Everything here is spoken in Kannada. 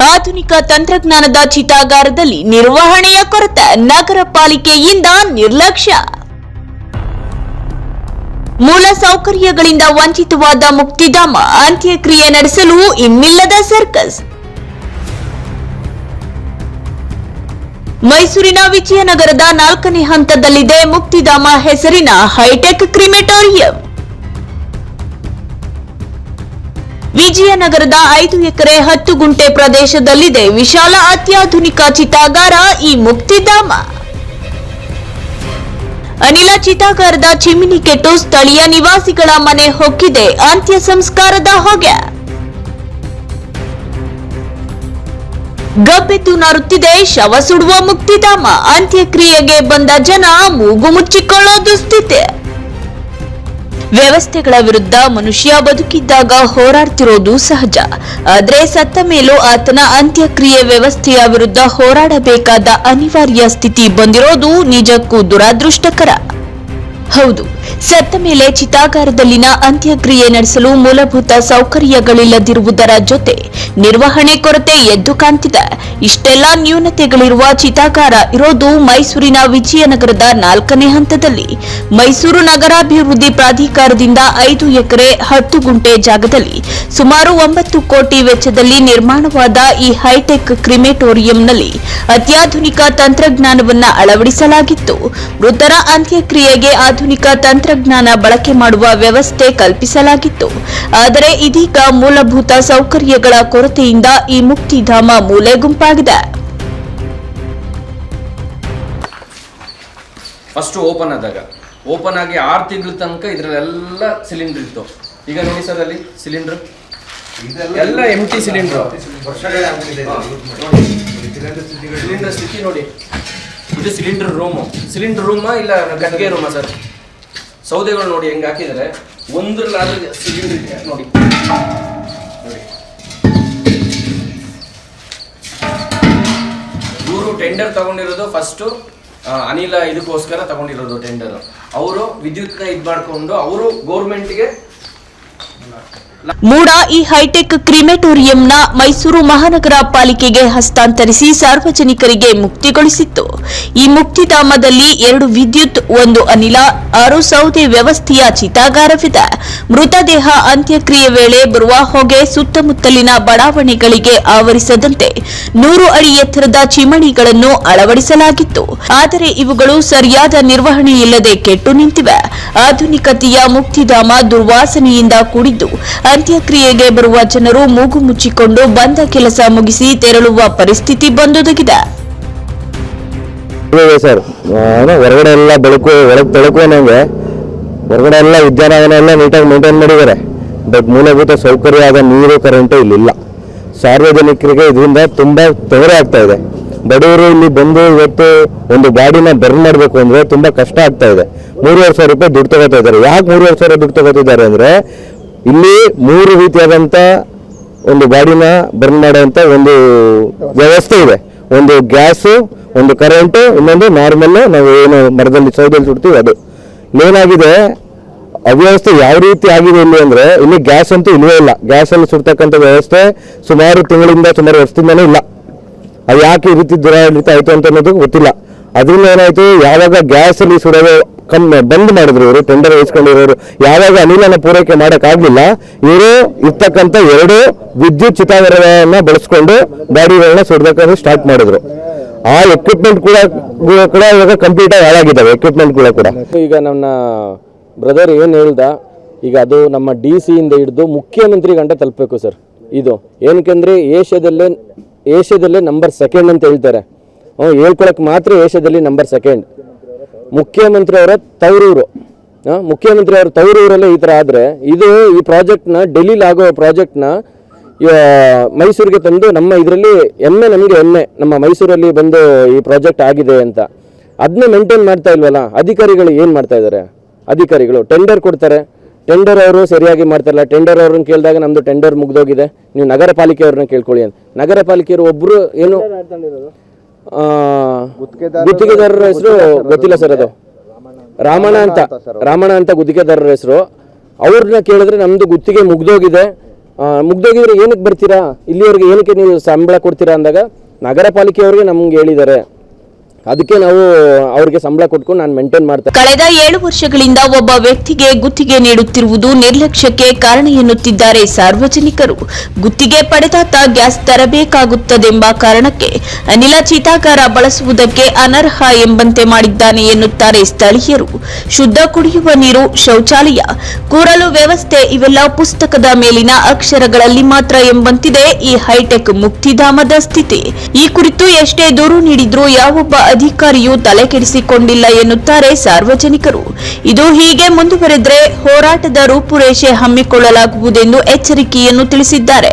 ಆಧುನಿಕ ತಂತ್ರಜ್ಞಾನದ ಚಿತಾಗಾರದಲ್ಲಿ ನಿರ್ವಹಣೆಯ ಕೊರತೆ ನಗರ ಪಾಲಿಕೆಯಿಂದ ನಿರ್ಲಕ್ಷ್ಯ. ಮೂಲ ಸೌಕರ್ಯಗಳಿಂದ ವಂಚಿತವಾದ ಮುಕ್ತಿಧಾಮ ಅಂತ್ಯಕ್ರಿಯೆ ನಡೆಸಲು ಇನ್ನಿಲ್ಲದ ಸರ್ಕಸ್. ಮೈಸೂರಿನ ವಿಜಯನಗರದ ನಾಲ್ಕನೇ ಹಂತದಲ್ಲಿದೆ ಮುಕ್ತಿಧಾಮ ಹೆಸರಿನ ಹೈಟೆಕ್ ಕ್ರಿಮೆಟೋರಿಯಂ. ವಿಜಯನಗರದ ಐದು ಎಕರೆ ಹತ್ತು ಗುಂಟೆ ಪ್ರದೇಶದಲ್ಲಿದೆ. ವಿಶಾಲ ಅತ್ಯಾಧುನಿಕ ಚಿತಾಗಾರ ಈ ಮುಕ್ತಿಧಾಮ. ಅನಿಲ ಚಿತಾಗಾರದ ಚಿಮಿನಿ ಕೆಟ್ಟು ಸ್ಥಳೀಯ ನಿವಾಸಿಗಳ ಮನೆ ಹೊಕ್ಕಿದೆ. ಅಂತ್ಯ ಸಂಸ್ಕಾರದ ಹೊಗೆ. ಗಬ್ಬೆತ್ತು ನರುತ್ತಿದೆ, ಶವ ಸುಡುವ ಮುಕ್ತಿಧಾಮ. ಅಂತ್ಯಕ್ರಿಯೆಗೆ ಬಂದ ಜನ ಮೂಗು ಮುಚ್ಚಿಕೊಳ್ಳೋ ದುಸ್ಥಿತಿ. ವ್ಯವಸ್ಥೆಗಳ ವಿರುದ್ಧ ಮನುಷ್ಯ ಬದುಕಿದ್ದಾಗ ಹೋರಾಡ್ತಿರೋದು ಸಹಜ. ಆದರೆ ಸತ್ತ ಮೇಲೂ ಆತನ ಅಂತ್ಯಕ್ರಿಯೆ ವ್ಯವಸ್ಥೆಯ ವಿರುದ್ಧ ಹೋರಾಡಬೇಕಾದ ಅನಿವಾರ್ಯ ಸ್ಥಿತಿ ಬಂದಿರೋದು ನಿಜಕ್ಕೂ ದುರಾದೃಷ್ಟಕರ. ಹೌದು, ಸತ್ತ ಮೇಲೆ ಚಿತಾಗಾರದಲ್ಲಿನ ಅಂತ್ಯಕ್ರಿಯೆ ನಡೆಸಲು ಮೂಲಭೂತ ಸೌಕರ್ಯಗಳಿಲ್ಲದಿರುವುದರ ಜೊತೆ ನಿರ್ವಹಣೆ ಕೊರತೆ ಎದ್ದು ಕಾಣ್ತಿದೆ. ಇಷ್ಟೆಲ್ಲ ನ್ಯೂನತೆಗಳಿರುವ ಚಿತಾಗಾರ ಇರೋದು ಮೈಸೂರಿನ ವಿಜಯನಗರದ ನಾಲ್ಕನೇ ಹಂತದಲ್ಲಿ. ಮೈಸೂರು ನಗರಾಭಿವೃದ್ಧಿ ಪ್ರಾಧಿಕಾರದಿಂದ ಐದು ಎಕರೆ ಹತ್ತು ಗುಂಟೆ ಜಾಗದಲ್ಲಿ ಸುಮಾರು ಒಂಬತ್ತು ಕೋಟಿ ವೆಚ್ಚದಲ್ಲಿ ನಿರ್ಮಾಣವಾದ ಈ ಹೈಟೆಕ್ ಕ್ರಿಮೆಟೋರಿಯಂನಲ್ಲಿ ಅತ್ಯಾಧುನಿಕ ತಂತ್ರಜ್ಞಾನವನ್ನ ಅಳವಡಿಸಲಾಗಿತ್ತು. ಮೃತರ ಅಂತ್ಯಕ್ರಿಯೆಗೆ ಆಧುನಿಕ ತಂತ್ರಜ್ಞಾನ ಬಳಕೆ ಮಾಡುವ ವ್ಯವಸ್ಥೆ ಕಲ್ಪಿಸಲಾಗಿತ್ತು. ಆದರೆ ಇದೀಗ ಮೂಲಭೂತ ಸೌಕರ್ಯಗಳ ಕೊರತೆಯಿಂದ ಈ ಮುಕ್ತಿಧಾಮ ಮೂಲೆ ಗುಂಪಾಗಿದೆ. ಫಸ್ಟ್ ಓಪನ್ ಆದಾಗ. ಓಪನ್ ಆಗಿ ಆರು ತಿಂಗಳ ತನಕ ಇದರಲ್ಲೆಲ್ಲ ಸಿಲಿಂಡರ್ ಇತ್ತು. ಈಗ ನೋಡಿ ಸರ್ ಅಲ್ಲಿ ಸಿಲಿಂಡರ್ ಎಲ್ಲ ಎಂ ಟಿ ಸಿಲಿಂಡರ್ ಸಿಲಿಂಡರ್ ಸ್ಥಿತಿ ನೋಡಿ. ಇದು ಸಿಲಿಂಡರ್ ರೂಮು ಸಿಲಿಂಡರ್ ರೂಮಾ ಇಲ್ಲ ಗದ್ಗೆ ರೂಮಾ ಸರ್ ಸೌದೆಗಳು ನೋಡಿ ಹೆಂಗೆ ಹಾಕಿದರೆ ಒಂದ್ರಲ್ಲಾದ್ರೂ ಸಿಲಿಂಡರ್ ಇದೆ ನೋಡಿ. ಇವರು ಟೆಂಡರ್ ತಗೊಂಡಿರೋದು ಫಸ್ಟ್ ಅನಿಲ ಇದಕ್ಕೋಸ್ಕರ ತಗೊಂಡಿರೋದು ಟೆಂಡರ್ ಅವರು ವಿದ್ಯುತ್ನ ಇದು ಮಾಡಿಕೊಂಡು ಅವರು ಗೌರ್ಮೆಂಟ್ಗೆ ಮೂಡ ಈ ಹೈಟೆಕ್ ಕ್ರಿಮೆಟೋರಿಯಂನ ಮೈಸೂರು ಮಹಾನಗರ ಪಾಲಿಕೆಗೆ ಹಸ್ತಾಂತರಿಸಿ ಸಾರ್ವಜನಿಕರಿಗೆ ಮುಕ್ತಿಗೊಳಿಸಿತ್ತು. ಈ ಮುಕ್ತಿಧಾಮದಲ್ಲಿ ಎರಡು ವಿದ್ಯುತ್, ಒಂದು ಅನಿಲ, ಆರು ಸೌದೆ ವ್ಯವಸ್ಥೆಯ ಚಿತಾಗಾರವಿದೆ. ಮೃತದೇಹ ಅಂತ್ಯಕ್ರಿಯೆ ವೇಳೆ ಬರುವ ಹೊಗೆ ಸುತ್ತಮುತ್ತಲಿನ ಬಡಾವಣೆಗಳಿಗೆ ಆವರಿಸದಂತೆ ನೂರು ಅಡಿ ಎತ್ತರದ ಚಿಮಣಿಗಳನ್ನು ಅಳವಡಿಸಲಾಗಿತ್ತು. ಆದರೆ ಇವುಗಳು ಸರಿಯಾದ ನಿರ್ವಹಣೆಯಿಲ್ಲದೆ ಕೆಟ್ಟು ನಿಂತಿವೆ. ಆಧುನಿಕತೆಯ ಮುಕ್ತಿಧಾಮ ದುರ್ವಾಸನೆಯಿಂದ ಕೂಡಿದ್ದು, ಅಂತ್ಯಕ್ರಿಯೆಗೆ ಬರುವ ಜನರು ಮೂಗು ಮುಚ್ಚಿಕೊಂಡು ಬಂದ ಕೆಲಸ ಮುಗಿಸಿ ತೆರಳುವ ಪರಿಸ್ಥಿತಿ ಬಂದೊದಗಿದೆ. ಸರ್. ಹೊರಗಡೆ ಎಲ್ಲ ಬೆಳಕು, ಒಳಗೆ ಬೆಳಕು ಹೊರಗಡೆ ಎಲ್ಲ ಉದ್ಯಾನವನ ಎಲ್ಲ ನೀಟಾಗಿ ಮೇಂಟೈನ್ ಮಾಡಿದ್ದಾರೆ. ಬಟ್ ಮೂಲಭೂತ ಸೌಕರ್ಯ ಆದ ನೀರು ಕರೆಂಟು ಇಲ್ಲಿಲ್ಲ. ಸಾರ್ವಜನಿಕರಿಗೆ ಇದರಿಂದ ತುಂಬ ತೊಂದರೆ ಆಗ್ತಾ ಇದೆ. ಬಡವರು ಇಲ್ಲಿ ಬಂದು ಇವತ್ತು ಒಂದು ಗಾಡಿನ ಬರ್ನ್ ಮಾಡಬೇಕು ಅಂದ್ರೆ ತುಂಬ ಕಷ್ಟ ಆಗ್ತಾ ಇದೆ. ಮೂರುವರೆ ಸಾವಿರ ರೂಪಾಯಿ ದುಡ್ಡು ತಗೋತಾ ಇದ್ದಾರೆ. ಯಾಕೆ ಮೂರುವರೆ ಸಾವಿರ ದುಡ್ಡು ತಗೋತಿದ್ದಾರೆ ಅಂದ್ರೆ ಇಲ್ಲಿ ಮೂರು ರೀತಿಯಾದಂಥ ಒಂದು ಗಾಡಿನ ಬರ್ನ್ ಮಾಡೋವಂಥ ಒಂದು ವ್ಯವಸ್ಥೆ ಇದೆ. ಒಂದು ಗ್ಯಾಸು, ಒಂದು ಕರೆಂಟು ಇನ್ನೊಂದು ನಾರ್ಮಲ್ ನಾವು ಏನು ಮರದಲ್ಲಿ ಸೌದಲ್ಲಿ ಸುಡ್ತೀವಿ ಅದು. ಏನಾಗಿದೆ ಅವ್ಯವಸ್ಥೆ ಯಾವ ರೀತಿ ಆಗಿದೆ ಇಲ್ಲಿ ಅಂದ್ರೆ ಇಲ್ಲಿ ಗ್ಯಾಸ್ ಅಂತೂ ಇಲ್ಲವೇ ಇಲ್ಲ. ಗ್ಯಾಸ್ ಅಲ್ಲಿ ಸುಡ್ತಕ್ಕಂಥ ವ್ಯವಸ್ಥೆ ಸುಮಾರು ತಿಂಗಳಿಂದ ಸುಮಾರು ವರ್ಷದಿಂದಲೇ ಇಲ್ಲ. ಅದು ಯಾಕೆ ಈ ರೀತಿ ದುರಾಡಳಿತ ಆಯಿತು ಅಂತ ಅನ್ನೋದು ಗೊತ್ತಿಲ್ಲ. ಅದರಿಂದ ಏನಾಯಿತು? ಯಾವಾಗ ಗ್ಯಾಸ್ ಅಲ್ಲಿ ಸುಡೋದು ಕಮ್ಮಿ ಬಂದ್ ಮಾಡಿದ್ರು ಇವರು ಟೆಂಡರ್ ವಹಿಸ್ಕೊಂಡಿರೋರು ಯಾವಾಗ ಅನಿಲನ ಪೂರೈಕೆ ಮಾಡೋಕ್ಕಾಗ್ಲಿಲ್ಲ, ಇವರು ಇರ್ತಕ್ಕಂಥ ಎರಡು ವಿದ್ಯುತ್ ಚಿತಾಗಾರಗಳನ್ನ ಬಳಸ್ಕೊಂಡು ಗಾಡಿಗಳನ್ನ ಸುಡ್ಬೇಕಂದ್ರೆ ಸ್ಟಾರ್ಟ್ ಮಾಡಿದ್ರು. ಆ ಎಕ್ವಿಪ್ಮೆಂಟ್ ಕೂಡ ಕೂಡ ಇವಾಗ ಕಂಪ್ಲೀಟ್ ಆಗಿ ಹಾಳಾಗಿದ್ದಾವೆ ಎಕ್ವಿಪ್ಮೆಂಟ್ ಕೂಡ ಈಗ ನನ್ನ ಬ್ರದರ್ ಏನು ಹೇಳ್ದ, ಈಗ ಅದು ನಮ್ಮ ಡಿ ಸಿಯಿಂದ ಹಿಡಿದು ಮುಖ್ಯಮಂತ್ರಿ ಗಂಟ ತಲುಪಬೇಕು ಸರ್ ಇದು. ಏನಕ್ಕೆಂದ್ರೆ ಏಷ್ಯಾದಲ್ಲೇ ಏಷ್ಯಾದಲ್ಲೇ ನಂಬರ್ ಸೆಕೆಂಡ್ ಅಂತ ಹೇಳ್ತಾರೆ. ಹ್ಞೂ ಹೇಳ್ಕೊಳಕ್ಕೆ ಮಾತ್ರ ಏಷ್ಯಾದಲ್ಲಿ ನಂಬರ್ ಸೆಕೆಂಡ್ ಮುಖ್ಯಮಂತ್ರಿ ಅವರ ತವರೂರು. ಮುಖ್ಯಮಂತ್ರಿ ಅವರ ತವರೂರಲ್ಲೇ ಈ ಥರ ಆದರೆ ಇದು ಈ ಪ್ರಾಜೆಕ್ಟ್ನ ಡೆಲ್ಲಿಲಿ ಆಗೋ ಪ್ರಾಜೆಕ್ಟ್ನ ಮೈಸೂರಿಗೆ ತಂದು ನಮ್ಮ ಇದರಲ್ಲಿ ಎಮ್ಮೆ ನಮಗೆ ಹೆಮ್ಮೆ ನಮ್ಮ ಮೈಸೂರಲ್ಲಿ ಬಂದು ಈ ಪ್ರಾಜೆಕ್ಟ್ ಆಗಿದೆ ಅಂತ. ಅದನ್ನ ಮೇಂಟೈನ್ ಮಾಡ್ತಾ ಇಲ್ವಲ್ಲ? ಅಧಿಕಾರಿಗಳು ಏನು ಮಾಡ್ತಾ ಇದ್ದಾರೆ ಅಧಿಕಾರಿಗಳು ಟೆಂಡರ್ ಕೊಡ್ತಾರೆ. ಟೆಂಡರ್ ಅವರು ಸರಿಯಾಗಿ ಮಾಡ್ತಾರಲ್ಲ ಟೆಂಡರ್ ಅವ್ರನ್ನ ಕೇಳಿದಾಗ ನಮ್ಮದು ಟೆಂಡರ್ ಮುಗ್ದೋಗಿದೆ. ನೀವು ನಗರ ಪಾಲಿಕೆ ಅವ್ರನ್ನ ಕೇಳ್ಕೊಳ್ಳಿ ಅಂತ. ನಗರ ಪಾಲಿಕೆಯವರು ಒಬ್ಬರು ಏನು ಗುತ್ತಿಗೆದಾರರ ಹೆಸರು ಗೊತ್ತಿಲ್ಲ ಸರ್ ಅದು. ರಾಮಣ್ಣ ಅಂತ. ರಾಮಣ್ಣ ಅಂತ ಗುತ್ತಿಗೆದಾರರ ಹೆಸರು. ಅವ್ರನ್ನ ಕೇಳಿದ್ರೆ ನಮ್ದು ಗುತ್ತಿಗೆ ಮುಗ್ದೋಗಿದೆ. ಮುಗ್ದೋಗಿದ್ರೆ ಏನಕ್ಕೆ ಬರ್ತೀರಾ? ಇಲ್ಲಿವರೆಗೆ ಏನಕ್ಕೆ ನೀವು ಸಂಬಳ ಕೊಡ್ತೀರಾ ಅಂದಾಗ ನಗರ ಪಾಲಿಕೆಯವ್ರಿಗೆ ನಮ್ಗೆ ಹೇಳಿದ್ದಾರೆ. ಅದಕ್ಕೆ ನಾವು ಅವ್ರಿಗೆ ಸಂಬಳ ಕೊಟ್ಕೊಂಡು ನಾನು ಮೇಂಟೈನ್ ಮಾಡ್ತೇನೆ ಕಳೆದ ಏಳು ವರ್ಷಗಳಿಂದ ಒಬ್ಬ ವ್ಯಕ್ತಿಗೆ ಗುತ್ತಿಗೆ ನೀಡುತ್ತಿರುವುದು ನಿರ್ಲಕ್ಷ್ಯಕ್ಕೆ ಕಾರಣ ಎನ್ನುತ್ತಿದ್ದಾರೆ ಸಾರ್ವಜನಿಕರು. ಗುತ್ತಿಗೆ ಪಡೆದಾತ ಗ್ಯಾಸ್ ತರಬೇಕಾಗುತ್ತದೆಂಬ ಕಾರಣಕ್ಕೆ ಅನಿಲ ಚೀತಾಕಾರ ಬಳಸುವುದಕ್ಕೆ ಅನರ್ಹ ಎಂಬಂತೆ ಮಾಡಿದ್ದಾನೆ ಎನ್ನುತ್ತಾರೆ ಸ್ಥಳೀಯರು. ಶುದ್ಧ ಕುಡಿಯುವ ನೀರು, ಶೌಚಾಲಯ, ಕೂರಲು ವ್ಯವಸ್ಥೆ ಇವೆಲ್ಲ ಪುಸ್ತಕದ ಮೇಲಿನ ಅಕ್ಷರಗಳಲ್ಲಿ ಮಾತ್ರ ಎಂಬಂತಿದೆ ಈ ಹೈಟೆಕ್ ಮುಕ್ತಿಧಾಮದ ಸ್ಥಿತಿ. ಈ ಕುರಿತು ಎಷ್ಟೇ ದೂರು ನೀಡಿದ್ರೂ ಯಾವೊಬ್ಬ ಅಧಿಕಾರಿಯೂ ತಲೆಕೆಡಿಸಿಕೊಂಡಿಲ್ಲ ಎನ್ನುತ್ತಾರೆ ಸಾರ್ವಜನಿಕರು. ಇದು ಹೀಗೆ ಮುಂದುವರೆದರೆ ಹೋರಾಟದ ರೂಪುರೇಷೆ ಹಮ್ಮಿಕೊಳ್ಳಲಾಗುವುದೆಂದು ಎಚ್ಚರಿಕೆಯನ್ನು ತಿಳಿಸಿದ್ದಾರೆ.